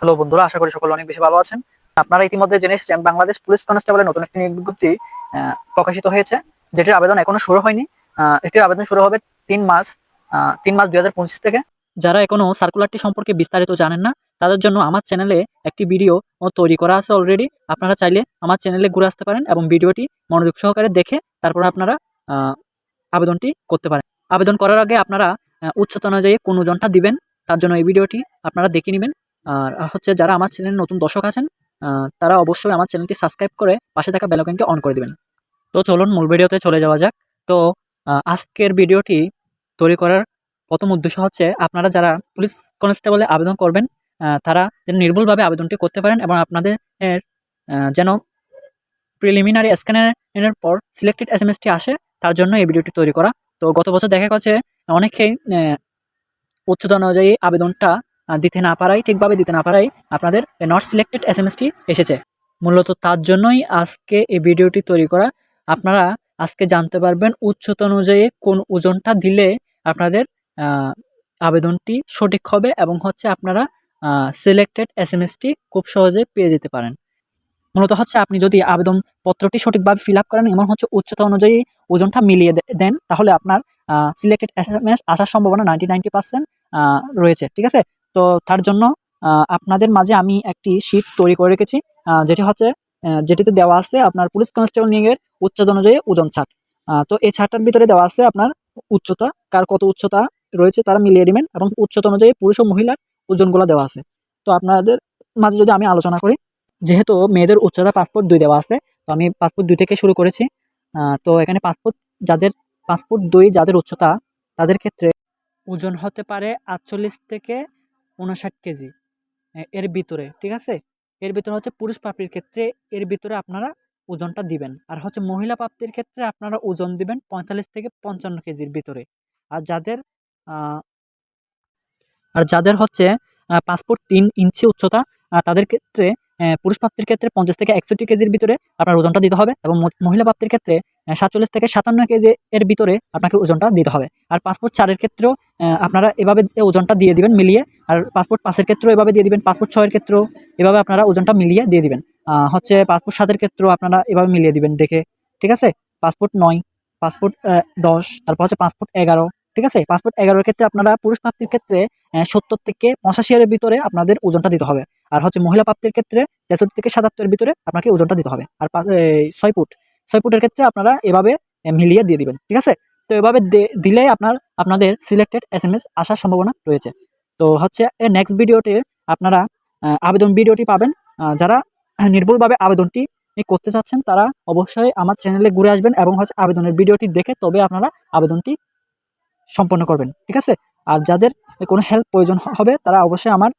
Hello বন্ধুরা, আশা করি সকলে অনেক বেশি ভালো আছেন। আপনারা ইতিমধ্যে জেনে এসেছেন, বাংলাদেশ পুলিশ কনস্টেবলের নতুন একটি নিয়োগ বিজ্ঞপ্তি প্রকাশিত হয়েছে, যেটির আবেদন এখনও শুরু হয়নি। এটির আবেদন শুরু হবে তিন মাস তিন মাস দুই হাজার পঁচিশ থেকে। যারা এখনও সার্কুলারটি সম্পর্কে বিস্তারিত জানেন না, তাদের জন্য আমার চ্যানেলে একটি ভিডিও তৈরি করা আছে অলরেডি আপনারা চাইলে আমার চ্যানেলে ঘুরে আসতে পারেন এবং ভিডিওটি মনোযোগ সহকারে দেখে তারপর আপনারা আবেদনটি করতে পারেন। আবেদন করার আগে আপনারা উচ্চতা অনুযায়ী কোন ওজনটা দিবেন, তার জন্য এই ভিডিওটি আপনারা দেখে নেবেন। আর হচ্ছে যারা আমার চ্যানেলে নতুন দর্শক আছেন তারা অবশ্যই আমার চ্যানেলটি সাবস্ক্রাইব করে পাশে থাকা বেলকনটি অন করে দিবেন। তো চলুন মূল ভিডিওতে চলে যাওয়া যাক। তো আজকের ভিডিওটি তৈরি করার প্রথম উদ্দেশ্য হচ্ছে আপনারা যারা পুলিশ কনস্টেবলে আবেদন করবেন তারা যেন নির্ভুলভাবে আবেদনটি করতে পারেন এবং আপনাদের যেন প্রিলিমিনারি স্ক্যানের পর সিলেক্টেড এস এম এসটি আসে, তার জন্য এই ভিডিওটি তৈরি করা। তো গত বছর দেখা গেছে অনেকেই উচ্চতা অনুযায়ী আবেদনটা দিতে না পারাই, ঠিকভাবে দিতে না পারাই আপনাদের নট সিলেক্টেড এস এসেছে। মূলত তার জন্যই আজকে এই ভিডিওটি তৈরি করা। আপনারা আজকে জানতে পারবেন উচ্চতা অনুযায়ী কোন ওজনটা দিলে আপনাদের আবেদনটি সঠিক হবে এবং হচ্ছে আপনারা সিলেক্টেড এস এম এসটি খুব সহজে পেয়ে যেতে পারেন। মূলত হচ্ছে আপনি যদি আবেদন পত্রটি সঠিকভাবে ফিল আপ করেন এবং হচ্ছে উচ্চতা অনুযায়ী ওজনটা মিলিয়ে দেন, তাহলে আপনার সিলেক্টেড এস এম এস আসার সম্ভাবনা নাইনটি নাইনটি পার্সেন্ট রয়েছে, ঠিক আছে? তো তার জন্য আপনাদের মাঝে আমি একটি শীট তৈরি করে রেখেছি যেটি হচ্ছে যেটিতে দেওয়া আছে আপনার পুলিশ কনস্টেবল নিয়োগের উচ্চতা অনুযায়ী ওজন ছাট তো এই ছাটটার ভিতরে দেওয়া আছে আপনার উচ্চতা, কার কত উচ্চতা রয়েছে তারা মিলিয়ে দিবেন এবং উচ্চতা অনুযায়ী পুরুষ ও মহিলার ওজনগুলো দেওয়া আছে। তো আপনাদের মাঝে যদি আমি আলোচনা করি, যেহেতু মেয়েদের উচ্চতা পাসপোর্ট দুই দেওয়া আছে, তো আমি পাসপোর্ট দুই থেকে শুরু করেছি তো এখানে পাসপোর্ট যাদের পাসপোর্ট দুই যাদের উচ্চতা তাদের ক্ষেত্রে ওজন হতে পারে আটচল্লিশ থেকে উনষাট কেজি এর ভিতরে, ঠিক আছে? এর ভিতরে হচ্ছে পুরুষ প্রাপ্তির ক্ষেত্রে, এর ভিতরে আপনারা ওজনটা দিবেন। আর হচ্ছে মহিলা প্রাপ্তির ক্ষেত্রে আপনারা ওজন দিবেন পঁয়তাল্লিশ থেকে পঞ্চান্ন কেজির ভিতরে। আর যাদের আর যাদের হচ্ছে পাসপোর্ট তিন ইঞ্চি উচ্চতা তাদের ক্ষেত্রে পুরুষ প্রাপ্তির ক্ষেত্রে পঞ্চাশ থেকে একষট্টি কেজির ভিতরে আপনার ওজনটা দিতে হবে এবং মহিলা প্রাপ্তির ক্ষেত্রে সাতচল্লিশ থেকে সাতান্ন কেজি এর ভিতরে আপনাকে ওজনটা দিতে হবে। আর পাসপোর্ট চারের ক্ষেত্রেও আপনারা এভাবে ওজনটা দিয়ে দিবেন মিলিয়ে আর পাসপোর্ট পাঁচের ক্ষেত্রেও এভাবে দিয়ে দিবেন পাসপোর্ট ছয়ের ক্ষেত্রেও এভাবে আপনারা ওজনটা মিলিয়ে দিয়ে দিবেন। হচ্ছে পাসপোর্ট সাতের ক্ষেত্রেও আপনারা এভাবে মিলিয়ে দিবেন দেখে, ঠিক আছে? পাসপোর্ট নয় পাসপোর্ট দশ, তারপর হচ্ছে পাসপোর্ট এগারো, ঠিক আছে? পাসপোর্ট এগারোর ক্ষেত্রে আপনারা পুরুষ প্রাপ্তির ক্ষেত্রে সত্তর থেকে পঁচাশি এর ভিতরে আপনাদের ওজনটা দিতে হবে। আর হচ্ছে মহিলা প্রাপ্তির ক্ষেত্রে তেষট্টি থেকে সাতাত্তরের ভিতরে আপনাকে ওজনটা দিতে হবে। আর ছয় ফুট, ছয় ফুটের ক্ষেত্রে আপনারা এভাবে মিলিয়ে দিয়ে দিবেন, ঠিক আছে? তো এভাবে দিলে আপনার, আপনাদের সিলেক্টেড এস এম এস আসার সম্ভাবনা রয়েছে। তো হচ্ছে নেক্সট ভিডিওতে আপনারা আবেদন ভিডিওটি পাবেন। যারা নির্ভুলভাবে আবেদনটি করতে চাচ্ছেন, তারা অবশ্যই আমার চ্যানেলে ঘুরে আসবেন এবং হচ্ছে আবেদনের ভিডিওটি দেখে তবে আপনারা আবেদনটি সম্পন্ন করবেন, ঠিক আছে? আর যাদের কোনো হেল্প প্রয়োজন হবে, তারা অবশ্যই আমার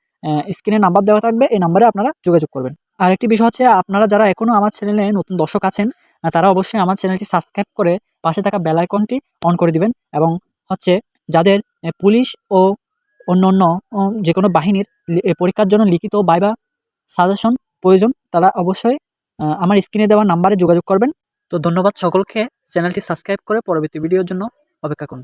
স্ক্রিনে নাম্বার দেওয়া থাকবে, এই নাম্বারে আপনারা যোগাযোগ করবেন। আর একটি বিষয় হচ্ছে, আপনারা যারা এখনও আমার চ্যানেলে নতুন দর্শক আছেন তারা অবশ্যই আমার চ্যানেলটি সাবস্ক্রাইব করে পাশে থাকা বেল আইকনটি অন করে দিবেন এবং হচ্ছে যাদের পুলিশ ও অন্য অন্য যে কোনো বাহিনীর পরীক্ষার জন্য লিখিত বাইবা সাজেশন প্রয়োজন, তারা অবশ্যই আমার স্ক্রিনে দেওয়া নাম্বারে যোগাযোগ করবেন। তো ধন্যবাদ সকলকে, চ্যানেলটি সাবস্ক্রাইব করে পরবর্তী ভিডিওর জন্য অপেক্ষা করুন।